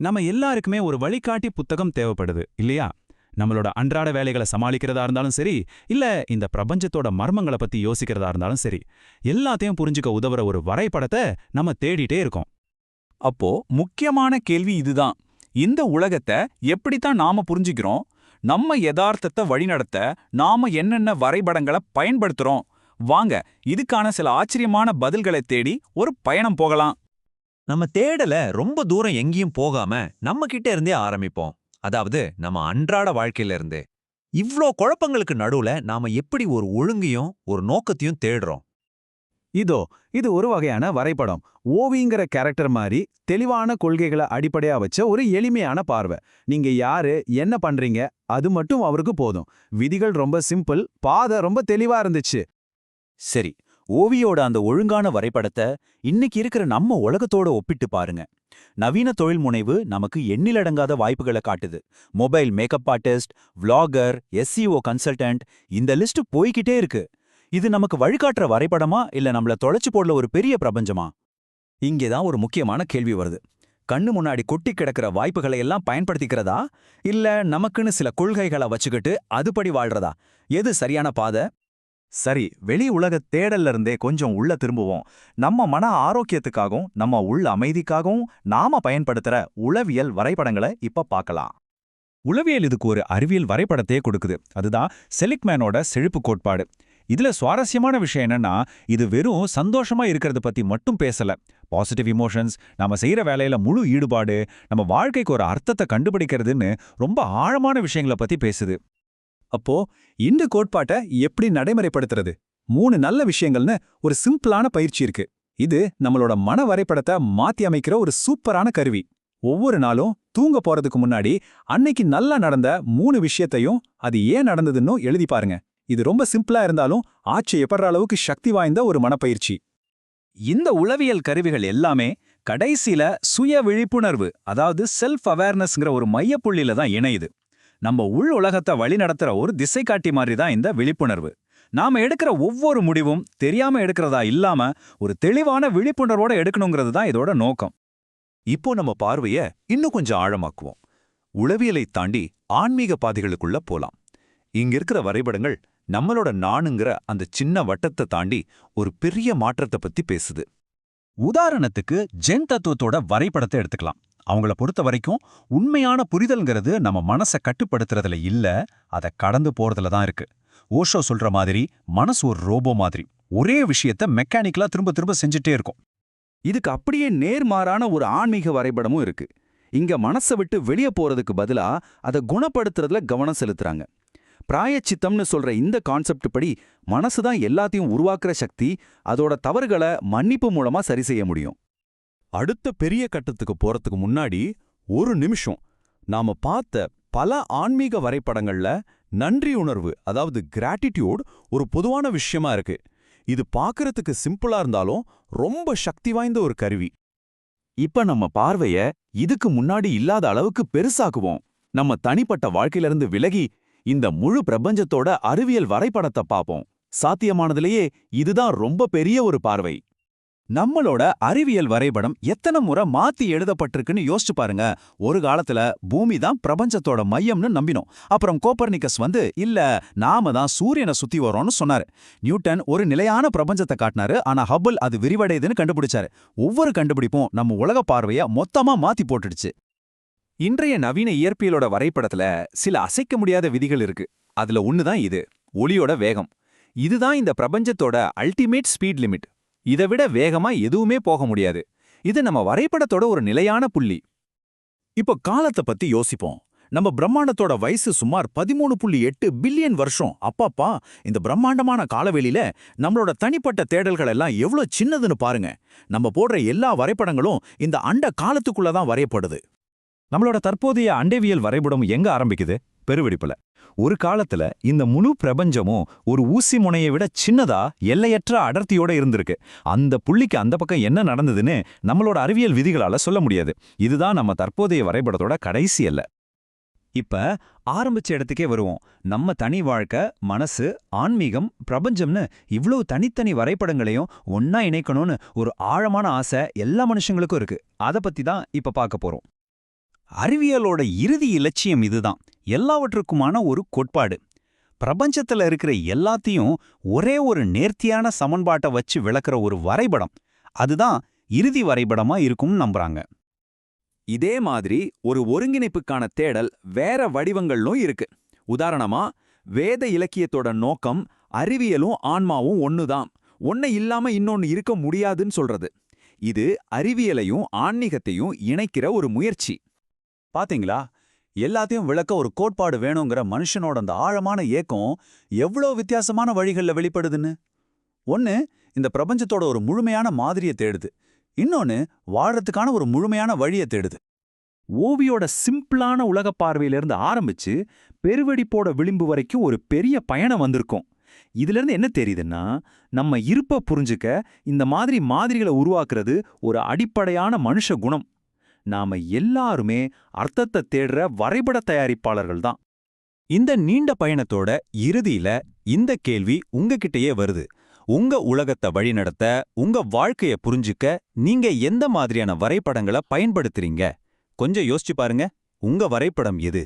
நம்ம எல்லாருக்குமே ஒரு வழிகாட்டி புத்தகம் தேவைப்படுது இல்லையா? நம்மளோட அன்றாட வேலைகளை சமாளிக்கிறதா இருந்தாலும் சரி இல்ல இந்த பிரபஞ்சத்தோட மர்மங்களை பத்தி யோசிக்கிறதா இருந்தாலும் சரி எல்லாத்தையும் புரிஞ்சுக்க உதவுற ஒரு வரைபடத்தை நம்ம தேடிட்டே இருக்கோம். அப்போ முக்கியமான கேள்வி இதுதான். இந்த உலகத்தை எப்படித்தான் நாம புரிஞ்சுக்கிறோம்? நம்ம யதார்த்தத்தை வழிநடத்த நாம என்னென்ன வரைபடங்களை பயன்படுத்துறோம்? வாங்க இதுக்கான சில ஆச்சரியமான பதில்களை தேடி ஒரு பயணம் போகலாம். நம்ம தேடல ரொம்ப தூரம் எங்கேயும் போகாம நம்ம கிட்ட இருந்தே ஆரம்பிப்போம். அதாவது நம்ம அன்றாட வாழ்க்கையில இருந்தே. இவ்ளோ குழப்பங்களுக்கு நடுவுல நாம எப்படி ஒரு ஒழுங்கையும் ஒரு நோக்கத்தையும் தேடுறோம். இதோ இது ஒரு வகையான வரைபடம். ஓவிங்கிற கேரக்டர் மாதிரி தெளிவான கொள்கைகளை அடிப்படையா வச்ச ஒரு எளிமையான பார்வை. நீங்க யாரு என்ன பண்றீங்க அது மட்டும் அவருக்கு போதும். விதிகள் ரொம்ப சிம்பிள் பாதை ரொம்ப தெளிவா இருந்துச்சு. சரி ஓவியோட அந்த ஒழுங்கான வரைபடத்தை இன்னைக்கு இருக்கிற நம்ம உலகத்தோட ஒப்பிட்டு பாருங்க. நவீன தொழில் முனைவு நமக்கு எண்ணிலடங்காத வாய்ப்புகளை காட்டுது. Mobile makeup artist vlogger SEO consultant இந்த லிஸ்ட் போய்கிட்டே இருக்கு. இது நமக்கு வழிகாட்டுற வரைபடமா இல்ல நம்மள தொலைச்சு போடல ஒரு பெரிய பிரபஞ்சமா? இங்கேதான் ஒரு முக்கியமான கேள்வி வருது. கண்ணு முன்னாடி கொட்டி கிடக்கிற வாய்ப்புகளை எல்லாம் பயன்படுத்திக்கிறதா? இல்ல நமக்குன்னு சில கொள்கைகளை வச்சுக்கிட்டு அதுபடி வாழ்றதா? எது சரியான பாதை? சரி வெளி உலக தேடல்ல இருந்தே கொஞ்சம் உள்ள திரும்புவோம். நம்ம மன ஆரோக்கியத்துக்காகவும் நம்ம உள்ள அமைதிக்காகவும் நாம பயன்படுத்துற உளவியல் வரைபடங்களை இப்ப பார்க்கலாம். உளவியல் இதுக்கு ஒரு அறிவியல் வரைபடத்தையே கொடுக்குது. அதுதான் செலிக்மேனோட செழிப்பு கோட்பாடு. இதுல சுவாரஸ்யமான விஷயம் என்னன்னா இது வெறும் சந்தோஷமா இருக்கிறத பத்தி மட்டும் பேசல. பாசிட்டிவ் இமோஷன்ஸ் நாம செய்யற வேலையில முழு ஈடுபாடு நம்ம வாழ்க்கைக்கு ஒரு அர்த்தத்தை கண்டுபிடிக்கிறதுன்னு ரொம்ப ஆழமான விஷயங்களை பத்தி பேசுது. அப்போ இந்த கோட்பாட்டை எப்படி நடைமுறைப்படுத்துறது? மூணு நல்ல விஷயங்கள்னு ஒரு சிம்பிளான பயிற்சி இருக்கு. இது நம்மளோட மன வரைபடத்தை மாத்தி அமைக்கிற ஒரு சூப்பரான கருவி. ஒவ்வொரு நாளும் தூங்க போறதுக்கு முன்னாடி அன்னைக்கு நல்லா நடந்த மூணு விஷயத்தையும் அது ஏன் நடந்ததுன்னு எழுதி பாருங்க. இது ரொம்ப சிம்பிளா இருந்தாலும் ஆச்சரியப்படுற அளவுக்கு சக்தி வாய்ந்த ஒரு மனப்பயிற்சி. இந்த உளவியல் கருவிகள் எல்லாமே கடைசியில சுய விழிப்புணர்வு அதாவது செல்ஃப் அவேர்னஸ்ங்கிற ஒரு மையப்புள்ளியில தான் இணையுது. நம்ம உள் உலகத்தை வழிநடத்துற ஒரு திசை காட்டி மாதிரி தான் இந்த விழிப்புணர்வு. நாம எடுக்கிற ஒவ்வொரு முடிவும் தெரியாம எடுக்கிறதா இல்லாம ஒரு தெளிவான விழிப்புணர்வோட எடுக்கணுங்கிறது தான் இதோட நோக்கம். இப்போ நம்ம பார்வைய இன்னும் கொஞ்சம் ஆழமாக்குவோம். உளவியலை தாண்டி ஆன்மீக பாதைகளுக்குள்ள போலாம். இங்க இருக்கிற வரைபடங்கள் நம்மளோட நானுங்கிற அந்த சின்ன வட்டத்தை தாண்டி ஒரு பெரிய மாற்றத்தை பத்தி பேசுது. உதாரணத்துக்கு ஜென் தத்துவத்தோட வரைபடத்தை எடுத்துக்கலாம். அவங்கள பொறுத்த வரைக்கும் உண்மையான புரிதல்ங்கிறது நம்ம மனசை கட்டுப்படுத்துறதுல இல்ல அதை கடந்து போறதுல தான் இருக்கு. ஓஷோ சொல்ற மாதிரி மனசு ஒரு ரோபோ மாதிரி. ஒரே விஷயத்த மெக்கானிக்கலா திரும்ப திரும்ப செஞ்சுட்டே இருக்கும். இதுக்கு அப்படியே நேர்மாறான ஒரு ஆன்மீக வரைபடமும் இருக்கு. இங்க மனசை விட்டு வெளியே போறதுக்கு பதிலா அதை குணப்படுத்துறதுல கவனம் செலுத்துறாங்க. பிராயச்சித்தம்னு சொல்ற இந்த கான்செப்ட் படி மனசு தான் எல்லாத்தையும் உருவாக்குற சக்தி அதோட தவறுகளை மன்னிப்பு மூலமா சரி செய்ய முடியும். அடுத்த பெரிய கட்டத்துக்கு போறதுக்கு முன்னாடி ஒரு நிமிஷம். நாம பார்த்த பல ஆன்மீக வரைபடங்கள்ல நன்றி உணர்வு அதாவது கிராட்டிடியூட் ஒரு பொதுவான விஷயமா இருக்கு. இது பார்க்கறதுக்கு சிம்பிளா இருந்தாலும் ரொம்ப சக்தி வாய்ந்த ஒரு கருவி. இப்ப நம்ம பார்வைய இதுக்கு முன்னாடி இல்லாத அளவுக்கு பெருசாக்குவோம். நம்ம தனிப்பட்ட வாழ்க்கையிலிருந்து விலகி இந்த முழு பிரபஞ்சத்தோட அறிவியல் வரைபடத்தை பார்ப்போம். சாத்தியமானதிலேயே இதுதான் ரொம்ப பெரிய ஒரு பார்வை. நம்மளோட அறிவியல் வரைபடம் எத்தனை முறை மாத்தி எழுதப்பட்டிருக்குன்னு யோசிச்சு பாருங்க. ஒரு காலத்துல பூமி தான் பிரபஞ்சத்தோட மையம்னு நம்பினோம். அப்புறம் கோப்பர்னிக்கஸ் வந்து இல்ல நாம தான் சூரியனை சுத்தி வரோம்னு சொன்னாரு. நியூட்டன் ஒரு நிலையான பிரபஞ்சத்தை காட்டினாரு. ஆனா ஹபிள் அது விரிவடையுதுன்னு கண்டுபிடிச்சாரு. ஒவ்வொரு கண்டுபிடிப்பும் நம்ம உலக பார்வைய மொத்தமா மாத்தி போட்டுடுச்சு. இன்றைய நவீன இயற்பியலோட வரைபடத்துல சில அசைக்க முடியாத விதிகள் இருக்கு. அதுல ஒண்ணுதான் இது. ஒளியோட வேகம். இதுதான் இந்த பிரபஞ்சத்தோட அல்டிமேட் ஸ்பீட் லிமிட் இதை விட வேகமா எதுவுமே போக முடியாது. இது நம்ம வரைபடத்தோட ஒரு நிலையான புள்ளி. இப்போ காலத்தை பத்தி யோசிப்போம். நம்ம பிரம்மாண்டத்தோட வயசு சுமார் பதிமூணு புள்ளி எட்டு பில்லியன் வருஷம். அப்பாப்பா இந்த பிரம்மாண்டமான காலவெளியில நம்மளோட தனிப்பட்ட தேடல்கள் எல்லாம் எவ்வளோ சின்னதுன்னு பாருங்க. நம்ம போடுற எல்லா வரைபடங்களும் இந்த அண்ட காலத்துக்குள்ள தான் வரையப்படுது. நம்மளோட தற்போதைய அண்டவியல் வரைபடம் எங்க ஆரம்பிக்குது? பெருவெடிப்புல. ஒரு காலத்துல இந்த முழு பிரபஞ்சமும் ஒரு ஊசி முனையை விட சின்னதா எல்லையற்ற அடர்த்தியோட இருந்திருக்கு. அந்த புள்ளிக்கு அந்த பக்கம் என்ன நடந்ததுன்னு நம்மளோட அறிவியல் விதிகளால சொல்ல முடியாது. இதுதான் நம்ம தற்போதைய வரைபடத்தோட கடைசி அல்ல இப்ப ஆரம்பிச்ச இடத்துக்கே வருவோம். நம்ம தனி வாழ்க்கை மனசு ஆன்மீகம் பிரபஞ்சம்னு இவ்வளவு தனித்தனி வரைபடங்களையும் ஒன்னா இணைக்கணும்னு ஒரு ஆழமான ஆசை எல்லா மனுஷங்களுக்கும் இருக்கு. அதை பத்தி தான் இப்ப பார்க்க போறோம். அறிவியலோட இறுதி இலட்சியம் இதுதான். எல்லாவற்றுக்குமான ஒரு கோட்பாடு. பிரபஞ்சத்துல இருக்கிற எல்லாத்தையும் ஒரே ஒரு நேர்த்தியான சமன்பாட்டை வச்சு விளக்குற ஒரு வரைபடம். அதுதான் இறுதி வரைபடமா இருக்கும்னு நம்புறாங்க. இதே மாதிரி ஒரு ஒருங்கிணைப்புக்கான தேடல் வேற வடிவங்களும் இருக்கு. உதாரணமா வேத இலக்கியத்தோட நோக்கம் அறிவியலும் ஆன்மாவும் ஒண்ணுதான். ஒன்னை இல்லாம இன்னொன்னு இருக்க முடியாதுன்னு சொல்றது. இது அறிவியலையும் ஆன்மீகத்தையும் இணைக்கிற ஒரு முயற்சி. பாத்தீங்களா? எல்லாத்தையும் விளக்க ஒரு கோட்பாடு வேணுங்கிற மனுஷனோட அந்த ஆழமான ஏக்கம் எவ்வளோ வித்தியாசமான வழிகள்ல வெளிப்படுதுன்னு? ஒன்னு இந்த பிரபஞ்சத்தோட ஒரு முழுமையான மாதிரியை தேடுது. இன்னொன்னு வாழறதுக்கான ஒரு முழுமையான வழியை தேடுது. ஓவியோட சிம்பிளான உலகப் பார்வையிலிருந்து ஆரம்பிச்சு பெருவெடிப்போட விளிம்பு வரைக்கும் ஒரு பெரிய பயணம் வந்திருக்கும். இதிலிருந்து என்ன தெரியுதுன்னா நம்ம இருப்ப புரிஞ்சுக்க இந்த மாதிரி மாதிரிகளை உருவாக்குறது ஒரு அடிப்படையான மனுஷ குணம். நாம எல்லாருமே அர்த்தத்தை தேடுற வரைபட தயாரிப்பாளர்கள் தான். இந்த நீண்ட பயணத்தோட இறுதியில இந்த கேள்வி உங்ககிட்டயே வருது. உங்க உலகத்தை வழிநடத்த உங்க வாழ்க்கைய புரிஞ்சுக்க நீங்க எந்த மாதிரியான வரைபடங்களை பயன்படுத்துறீங்க? கொஞ்சம் யோசிச்சு பாருங்க. உங்க வரைபடம் எது?